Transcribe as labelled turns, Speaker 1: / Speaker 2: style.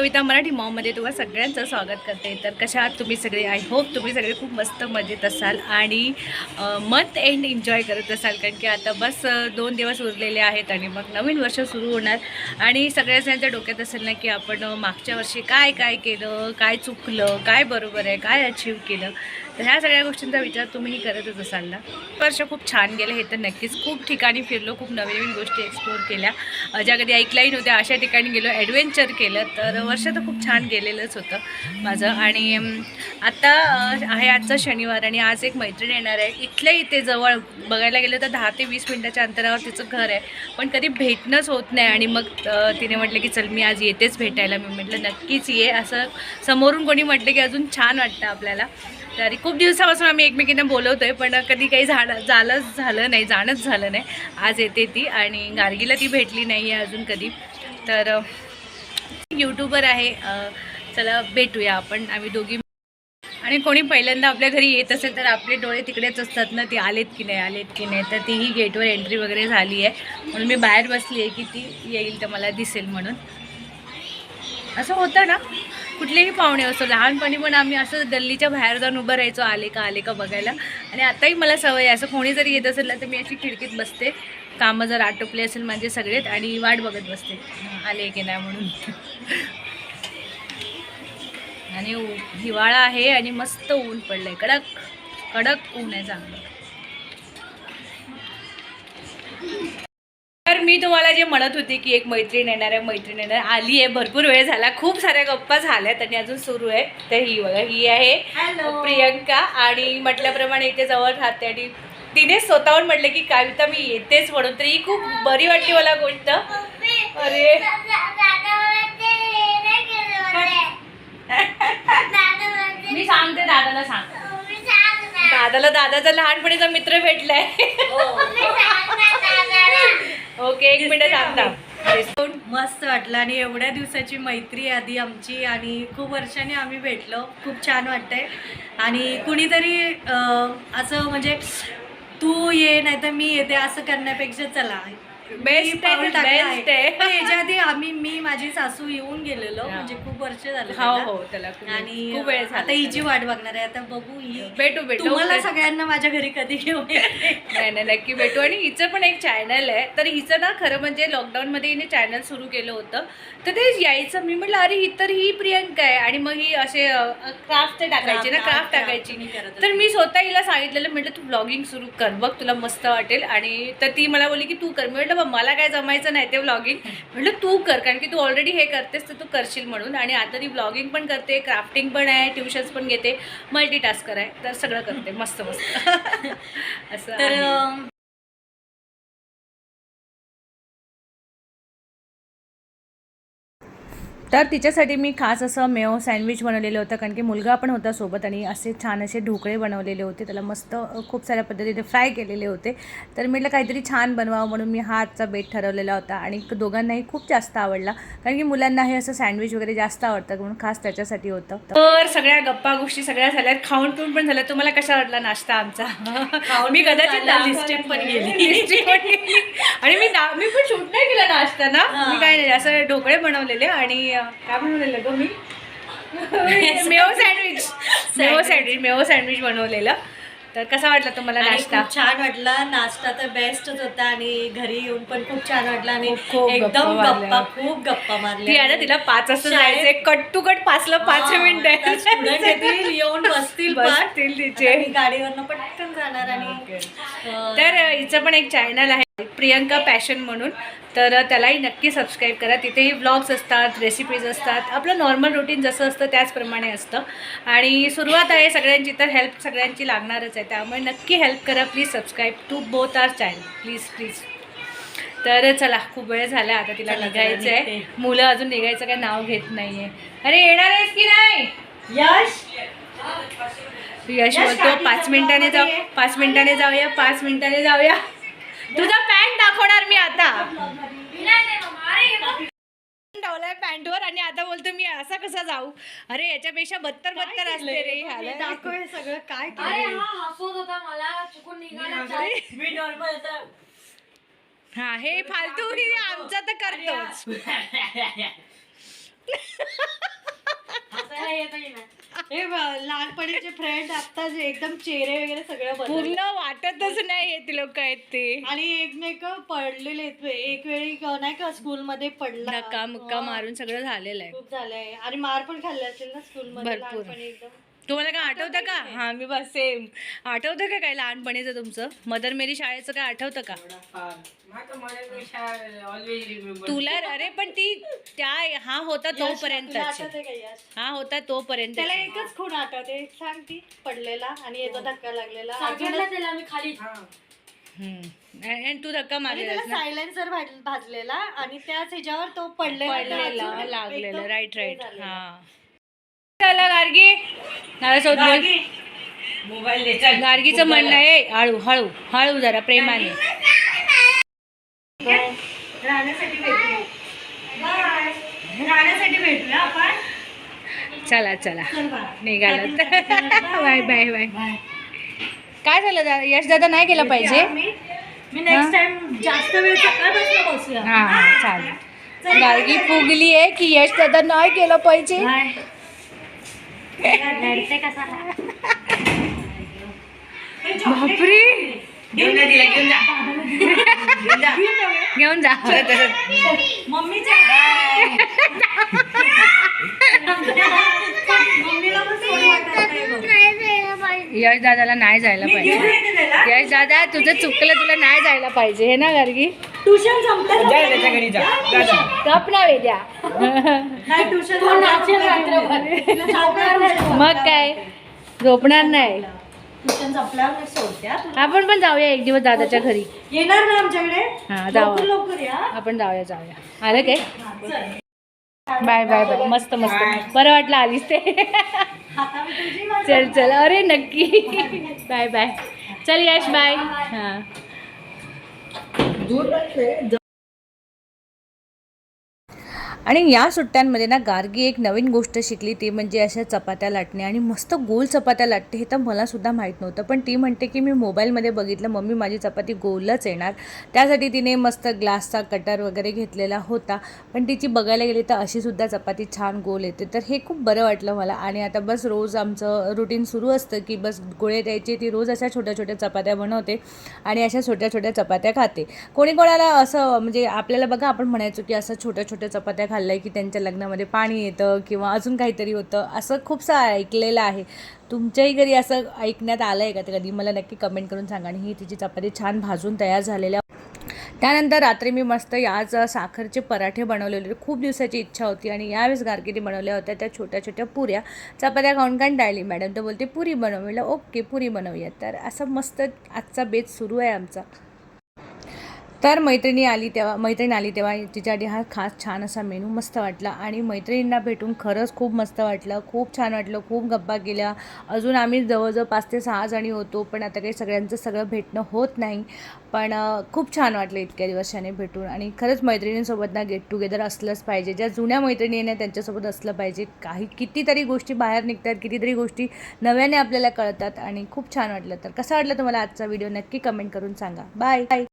Speaker 1: कविता मराठी मॉममध्ये तुम्हा सगळ्यांचं स्वागत करते. तर कशा आहात तुम्ही सगळे आय होप तुम्ही सगळे खूप मस्त मजेत असाल आणि मंथ एंड एन्जॉय करत असाल. कारण की आता बस दोन दिवस उरलेले आहेत आणि मग नवीन वर्ष सुरू होणार. आणि सगळ्या जणांच्या डोक्यात असेल ना की आपण मागच्या वर्षी काय काय केलं काय चुकलं काय बरोबर आहे काय अचीव केलं. तर ह्या सगळ्या गोष्टींचा विचार तुम्हीही करतच असाल ना. वर्ष खूप छान गेलं हे तर नक्कीच खूप ठिकाणी फिरलो खूप नवीन नवीन गोष्टी एक्सप्लोर केल्या. ज्या कधी ऐकल्याही नव्हत्या अशा ठिकाणी गेलो ॲडव्हेंचर केलं. तर वर्ष तर खूप छान गेलेलंच होतं माझं. आणि आत्ता आता आहे आजचा शनिवार आणि आज एक मैत्रीण येणार आहे. इथल्या इथे जवळ बघायला गेलं तर दहा ते वीस मिनटाच्या अंतरावर तिचं घर आहे. पण कधी भेटणंच होत नाही आणि मग तिने म्हटलं की चल मी आज येतेच भेटायला. मी म्हटलं नक्कीच ये. असं समोरून कोणी म्हटलं की अजून छान वाटतं आपल्याला. तरी खूप दिवसापासून आम्ही एकमेकींना बोलवतो आहे पण कधी काही झालं झालंच झालं नाही जाणंच झालं नाही. आज येते ती आणि गार्गीला ती भेटली नाही आहे अजून कधी. तर यूट्यूबर आहे. चला भेटूया आपण. आम्ही दोघी. आणि कोणी पहिल्यांदा आपल्या घरी येत असेल तर आपले डोळे तिकडेच असतात ना ती आलेत की नाही आलेत की नाही. तर तीही गेटवर एंट्री वगैरे झाली आहे म्हणून मी बाहेर बसली आहे की ती येईल तर मला दिसेल म्हणून. असं होतं ना? कुठलेही पाहुणे असो लहानपणी पण आम्ही असं गल्लीच्या बाहेर जाऊन उभं राहायचो आले का आले का बघायला. आणि आताही मला सवय आहे असं कोणी जरी येत असेल ना तर मी अशी खिडकीत बसते. कामं जर आटोपले असेल माझे सगळेच आणि वाट बघत बसते. आले की नाही म्हणून. आणि हिवाळा आहे आणि मस्त ऊन पडलंय. कडक कडक ऊन आहे चांगलं. तर मी तुम्हाला जे म्हणत होते की एक मैत्रीण येणार आहे मैत्रीण येणार आली आहे भरपूर वेळ झाला खूप साऱ्या गप्पा झाल्यात आणि अजून सुरू आहे. तर ही बघा ही आहे प्रियंका आणि म्हटल्याप्रमाणे इथे जवळ राहते आणि तिने स्वतःहून म्हटलं की कविता मी येतेच म्हणून. तर ही खूप बरी वाटली मला गोष्ट. अरे. मी सांगते दादाला सांग. दादाला दादाचा लहानपणीचा मित्र भेटलाय. ओके एक मिनिट थांबता
Speaker 2: मस्त वाटलं आणि एवढ्या दिवसाची मैत्री आधी आमची आणि खूप वर्षांनी आम्ही भेटलो. खूप छान वाटतंय. आणि कुणीतरी असं म्हणजे तू ये नाही तर मी येते असं करण्यापेक्षा चला. पाऊल
Speaker 1: आहे, best आहे.
Speaker 2: पण याच्या आधी आम्ही मी माझी सासू येऊन गेलेलो.
Speaker 1: हा.
Speaker 2: म्हणजे खूप वर्ष झाले
Speaker 1: हो
Speaker 2: त्याला.
Speaker 1: हो त्याला खूप-
Speaker 2: आणि
Speaker 1: खूप वेळ
Speaker 2: आता
Speaker 1: झाला
Speaker 2: हिची वाट बघणार आहे. आता बघू ही
Speaker 1: भेटू भेटू.
Speaker 2: तुम्हाला. सगळ्यांना माझ्या घरी कधी घेऊन येते.
Speaker 1: नाही नाही नक्की भेटू. आणि हिचं पण एक चॅनल आहे. तर हिचं ना खरं म्हणजे लॉकडाऊनमध्ये हिने चॅनल सुरू केलं होतं. तर ते यायचं. मी म्हटलं अरे ही तर ही प्रियंका आहे. आणि मग ही असे क्राफ्ट टाकायचे ना
Speaker 2: Craft,
Speaker 1: क्राफ्ट
Speaker 2: craft
Speaker 1: टाकायची.
Speaker 2: करत
Speaker 1: तर मी स्वतः हिला सांगितलेलं म्हटलं तू ब्लॉगिंग सुरू कर. बघ तुला मस्त वाटेल. आणि तर ती मला बोलली की तू कर. मी म्हटलं "बा, मला काय जमायचं नाही ते ब्लॉगिंग म्हटलं तू कर कारण की तू ऑलरेडी हे करतेस तर तू करशील म्हणून. आणि आता ती ब्लॉगिंग पण करते क्राफ्टिंग पण आहे ट्युशन्स पण घेते मल्टीटास्कर आहे. तर सगळं करते मस्त मस्त. असं
Speaker 2: तर
Speaker 1: तर तिच्यासाठी मी खास असं मेयो सँडविच बनवलेलं होतं कारण की मुलगा पण होता सोबत आणि असे छान असे ढोकळे बनवलेले होते. त्याला मस्त खूप साऱ्या पद्धतीने फ्राय केलेले होते. तर म्हटलं काहीतरी छान बनवावं म्हणून मी हा आजचा बेट ठरवलेला होता आणि दोघांनाही खूप जास्त आवडला कारण की मुलांना हे असं सँडविच वगैरे जास्त आवडतं म्हणून खास त्याच्यासाठी होतं. तर सगळ्या गप्पा गोष्टी सगळ्या झाल्यात. खाऊन पिऊन पण झाल्या तुम्हाला कशा वाटला नाश्ता आमचा? मी कदाचित
Speaker 2: झाला, lipstick पण. गेली.
Speaker 1: आणि मी मी पण शूट नाही केला नाश्ता ना. मी काय नाही. असं ढोकळे बनवलेले आणि काय बनवलेलं ग मी? Mayo sandwich. Sandwich. Mayo sandwich बनवलेलं. तर कसा वाटला तुम्हाला
Speaker 2: आणि
Speaker 1: नाश्ता?
Speaker 2: खूप छान वाटला. नाश्ता तर बेस्टच होता आणि घरी येऊन पण खूप छान वाटला आणि
Speaker 1: खूप- खूप गप्पा
Speaker 2: एकदम
Speaker 1: मारल्या.
Speaker 2: गप्पा खूप गप्पा
Speaker 1: ती आहे
Speaker 2: मारल्या
Speaker 1: ना तिला पाच वाजता
Speaker 2: शाळेत-
Speaker 1: जायचंय. कट टू कट पाचला पाच मिनिट
Speaker 2: येतील येऊन बसतील पण.
Speaker 1: बसतील तिचे.
Speaker 2: आता मी गाडीवरनं पटकन जाणार आणि अं,
Speaker 1: तर हिचं पण एक चॅनल आहे. प्रियंका पॅशन म्हणून तर त्यालाही नक्की सबस्क्राईब करा. तिथेही ब्लॉग्स असतात रेसिपीज असतात. आपलं नॉर्मल रुटीन जसं असतं त्याचप्रमाणे असतं. आणि सुरुवात आहे सगळ्यांची तर हेल्प सगळ्यांची लागणारच आहे. त्यामुळे नक्की हेल्प करा. Please subscribe to both our channel please please तर चला खूप वेळ झाला. आता तिला निघायचं आहे. मुलं अजून निघायचं काही नाव घेत नाहीये. अरे येणार आहेस की नाही?
Speaker 2: यश?
Speaker 1: यश बोलतो. पाच मिनिटाने जाऊ पाच मिनिटाने जाऊया पाच मिनिटाने जाऊया. तुझा पॅन्ट दाखवणार मी आता. ठेवलाय पॅन्टवर आणि आता बोलतो मी असा कसा जाऊ? अरे याच्यापेक्षा बत्तर बत्तर असते रे ह्याला.
Speaker 2: दाखव हे सगळं. काय?
Speaker 3: हा हसवत होता मला चुकून निघाला
Speaker 2: मी नॉर्मल
Speaker 1: हा हे फालतू ही आमचं तर करतोच.
Speaker 2: हे ब- लहानपणीचे फ्रेंड आता जे एकदम चेहरे वगैरे सगळं बदलले.
Speaker 1: पूर्ण वाटतच नाही ती लोक आहेत ते
Speaker 2: आणि एक नाही का पडलेले आहेत. एक वेळी क- नाही का स्कूल मध्ये पडला
Speaker 1: धक्का मुक्का
Speaker 2: हा.
Speaker 1: मारून सगळं झालेलं आहे
Speaker 2: खूप झालंय आणि मार पण खाल्ले असेल ना स्कूल मध्ये
Speaker 1: भरपूर.
Speaker 2: लहानपणी एकदम
Speaker 1: तुम्हाला काय आठवतं का? हा मी बस सेम आठवतं का काय लहानपणीचं तुमचं? मदर मेरी शाळेचं काय आठवतं का? तुला अरे पण ती त्या हा होता तोपर्यंत? हा होता तोपर्यंत
Speaker 2: त्याला एकच खूण आठवते. सांग ती पडलेला आणि याचा धक्का लागलेला.
Speaker 3: सांगितलं त्याला मी खाली
Speaker 1: तू धक्का मारलेला
Speaker 2: सायलेन्सर भाजलेला आणि त्याच ह्याच्यावर तो पडलेला
Speaker 1: लागलेलं. Right right. हा. गार्गी? बोल. गार्गीचं म्हणणं आहे हळू हळू हळू जरा प्रेमाने. चला चला. निघालात बाय बाय बाय. काय झालं यश दादा नाही केलं पाहिजे?
Speaker 2: मी मी नेक्स्ट टाइम जास्त वेळ सकाळपासून बसूया.
Speaker 1: हा हा चालेल. गार्गी फुगली आहे की यश दादा नाही केलं पाहिजे?
Speaker 3: कसा?
Speaker 1: बापरे. घेऊन जा
Speaker 2: मम्मीच्या मम्मीला पण सोड वाटत नाही बघ.
Speaker 1: यश दादाला नाही जायला
Speaker 2: घेऊन
Speaker 1: पाहिजे. यश दादा तुझं चुकलं तुला नाही जायला पाहिजे. हे ना गार्गी?
Speaker 2: ट्युशन संपलं
Speaker 1: गप ना वेद्या
Speaker 2: नाही ट्युशन
Speaker 3: तो नाचेल रात्रभर
Speaker 1: मग काय? झोपणार नाही.
Speaker 2: ट्युशन संपल्यावर मी सोडत्या तुला.
Speaker 1: आपण पण जाऊया एक दिवस दादाच्या घरी.
Speaker 2: येणार ना आमच्याकडे?
Speaker 1: हा जाऊ
Speaker 2: लवकर लवकर या.
Speaker 1: आपण जाऊया जाऊया. आलं काय?
Speaker 2: हा, चल.
Speaker 1: Bye bye bye. मस्त मस्त. बरं वाटलं आलीस ते.
Speaker 2: आता मी तुझी माझी.
Speaker 1: चल चल. अरे नक्की. Bye bye. चल यश बाय. हां. दूर आणि या सुट्ट्यांमध्ये ना गार्गी एक नवीन गोष्ट शिकली ती म्हणजे अशा चपात्या लाटणे. आणि मस्त गोल चपात्या लाटते हे तर मला सुद्धा माहीत नव्हतं. पण ती म्हणते की मी मोबाईलमध्ये बघितलं मम्मी माझी चपाती गोलच येणार. त्यासाठी तिने मस्त ग्लासचा कटर वगैरे घेतलेला होता. पण तिची बघायला गेली तर अशीसुद्धा चपाती छान गोल येते. तर हे खूप बरं वाटलं मला. आणि आता बस रोज आमचं रुटीन सुरू असतं की बस गोळे द्यायचे. ती रोज अशा छोट्या छोट्या चपात्या बनवते आणि अशा छोट्या छोट्या चपात्या खाते. कोणी कोणाला असं म्हणजे आपल्याला बघा आपण म्हणायचो की असं छोट्या छोट्या चपात्या खाल्ल्या की त्यांच्या लग्नामध्ये पाणी येतं किंवा अजून काहीतरी होतं असं खूपसं ऐकलेलं आहे. तुमच्याही घरी असं ऐकण्यात आलं आहे का ते कधी? मला नक्की कमेंट करून सांगा आणि ही तिची चपाती छान भाजून तयार झालेल्या त्यानंतर रात्री मी मस्त याच साखरचे पराठे बनवलेले होते. खूप दिवसाची इच्छा होती आणि यावेळेस गारगिरी बनवल्या होत्या त्या छोट्या छोट्या पुऱ्या. चपात्या खाऊन कंटाळली मॅडम तर बोलते पुरी बनव. ओके पुरी बनवूया तर असं मस्त आजचा बेत सुरू आहे आमचा. तर मैत्रिणी आली तेव्हा मैत्रीण आली तेव्हा तिच्यासाठी हा खास छान असा मेनू मस्त वाटला आणि मैत्रिणींना भेटून खरंच खूप मस्त वाटलं खूप छान वाटलं खूप गप्पा केल्या. अजून आम्ही जवळजवळ पाच ते सहा जणी होतो पण आता काही सगळ्यांचं सगळं भेटणं होत नाही. पण खूप छान वाटलं इतक्या दिवसाने भेटून आणि खरंच मैत्रिणींसोबत ना गेट टुगेदर असलंच पाहिजे. ज्या जुन्या मैत्रिणी आहे ना त्यांच्यासोबत असलं पाहिजे. काही कितीतरी गोष्टी बाहेर निघतात कितीतरी गोष्टी नव्याने आपल्याला कळतात आणि खूप छान वाटलं. तर कसं वाटलं तुम्हाला आजचा व्हिडिओ? नक्की कमेंट करून सांगा. Bye bye